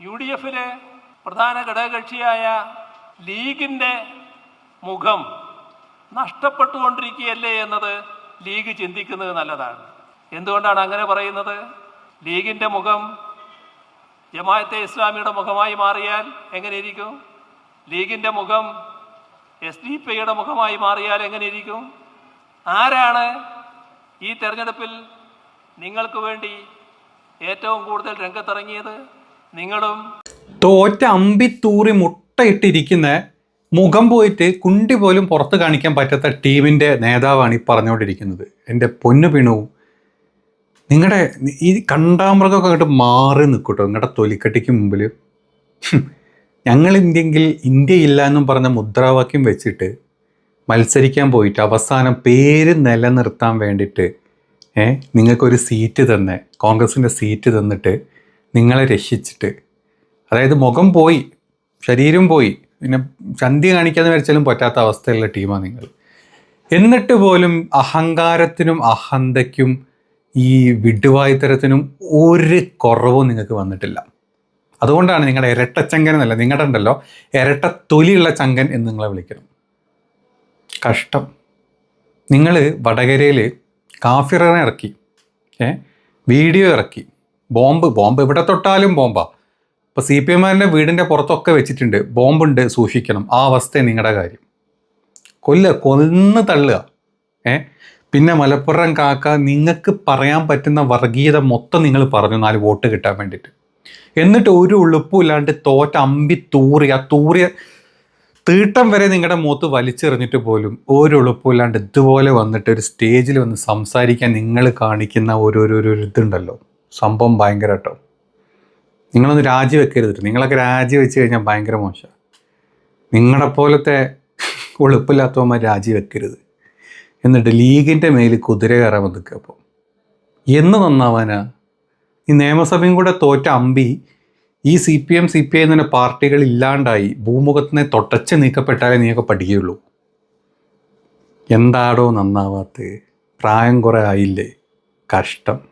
U D എഫിലെ പ്രധാന ഘടകകക്ഷിയായ ലീഗിന്റെ മുഖം നഷ്ടപ്പെട്ടുകൊണ്ടിരിക്കുകയല്ലേ എന്നത് ലീഗ് ചിന്തിക്കുന്നത് നല്ലതാണ്. എന്തുകൊണ്ടാണ് അങ്ങനെ പറയുന്നത്? ലീഗിന്റെ മുഖം ജമാഅത്തെ ഇസ്ലാമിയുടെ മുഖമായി മാറിയാൽ എങ്ങനെയിരിക്കും? ലീഗിന്റെ മുഖം എസ് ഡി പിയുടെ മുഖമായി മാറിയാൽ എങ്ങനെയിരിക്കും? ആരാണ് ഈ തെരഞ്ഞെടുപ്പിൽ നിങ്ങൾക്ക് വേണ്ടി ഏറ്റവും കൂടുതൽ രംഗത്തിറങ്ങിയത്? നിങ്ങളും തോറ്റ അമ്പിത്തൂറി മുട്ടയിട്ടിരിക്കുന്ന മുഖം പോയിട്ട് കുണ്ടി പോലും പുറത്ത് കാണിക്കാൻ പറ്റാത്ത ടീമിന്റെ നേതാവാണ് ഈ പറഞ്ഞുകൊണ്ടിരിക്കുന്നത്. എന്റെ പൊന്നു പിണുവും നിങ്ങളുടെ ഈ കണ്ടാമൃഗമൊക്കെ അങ്ങോട്ട് മാറി നിൽക്കട്ടോ. നിങ്ങളുടെ തൊലിക്കട്ടിക്ക് മുമ്പിൽ ഞങ്ങൾ ഇന്ത്യ ഇല്ല എന്നും പറഞ്ഞ മുദ്രാവാക്യം വെച്ചിട്ട് മത്സരിക്കാൻ പോയിട്ട് അവസാനം പേര് നിലനിർത്താൻ വേണ്ടിയിട്ട് ഏഹ് നിങ്ങൾക്കൊരു സീറ്റ് തന്നെ കോൺഗ്രസിന്റെ സീറ്റ് തന്നിട്ട് നിങ്ങളെ രക്ഷിച്ചിട്ട്. അതായത് മുഖം പോയി ശരീരം പോയി പിന്നെ ചന്തി കാണിക്കാന്ന് വരച്ചാലും പറ്റാത്ത അവസ്ഥയുള്ള ടീമാണ് നിങ്ങൾ. എന്നിട്ട് പോലും അഹങ്കാരത്തിനും അഹന്തയ്ക്കും ഈ വിഡുവായുത്തരത്തിനും ഒരു കുറവും നിങ്ങൾക്ക് വന്നിട്ടില്ല. അതുകൊണ്ടാണ് നിങ്ങളുടെ ഇരട്ടച്ചങ്കൻ എന്നല്ല നിങ്ങളുടെ ഉണ്ടല്ലോ ഇരട്ട തൊലിയുള്ള ചങ്കൻ എന്ന് നിങ്ങളെ വിളിക്കണം. കഷ്ടം. നിങ്ങൾ വടകരയിൽ കാഫിറനെ ഇറക്കി ഏ വീഡിയോ ഇറക്കി. Bomb bomb. ഇവിടെ തൊട്ടാലും ബോംബാ. ഇപ്പോൾ സി പി എമ്മാരുടെ വീടിന്റെ പുറത്തൊക്കെ വെച്ചിട്ടുണ്ട്. ബോംബുണ്ട് സൂക്ഷിക്കണം. ആ അവസ്ഥ നിങ്ങളുടെ കാര്യം. കൊല്ല കൊന്ന് തള്ളുക. ഏ? പിന്നെ മലപ്പുറം കാക്ക നിങ്ങൾക്ക് പറയാൻ പറ്റുന്ന വർഗീയത മൊത്തം നിങ്ങൾ പറഞ്ഞു. നാല് വോട്ട് കിട്ടാൻ വേണ്ടിയിട്ട്. എന്നിട്ട് ഒരു ഉളുപ്പും ഇല്ലാണ്ട് തോറ്റ അമ്പി തൂറി ആ തൂറിയ തീട്ടം വരെ നിങ്ങളുടെ മുഖത്ത് വലിച്ചെറിഞ്ഞിട്ട് പോലും ഒരു ഉളുപ്പില്ലാണ്ട് ഇതുപോലെ വന്നിട്ട് ഒരു സ്റ്റേജിൽ വന്ന് സംസാരിക്കാൻ നിങ്ങൾ കാണിക്കുന്ന ഓരോരോ ഒരു ഇതുണ്ടല്ലോ. സംഭവം ഭയങ്കര കേട്ടോ. നിങ്ങളൊന്ന് രാജി വെക്കരുത് നിങ്ങളൊക്കെ രാജി വെച്ച് കഴിഞ്ഞാൽ ഭയങ്കര മോശം. നിങ്ങളെ പോലത്തെ ഉളുപ്പില്ലാത്തവന്മാർ രാജിവെക്കരുത്. എന്നിട്ട് ലീഗിന്റെ മേൽ കുതിര കയറാൻ വന്നിക്കുക അപ്പോൾ എന്ന് നന്നാവാനാ? ഈ നിയമസഭയും കൂടെ തോറ്റ അമ്പി ഈ C P M C P I എന്ന പാർട്ടികൾ ഇല്ലാണ്ടായി ഭൂമുഖത്തിനെ തൊട്ടച്ച് നീക്കപ്പെട്ടാലേ നീയൊക്കെ പഠിക്കുകയുള്ളൂ. എന്താടോ നന്നാവാത്ത പ്രായം കുറേ ആയില്ലേ? കഷ്ടം.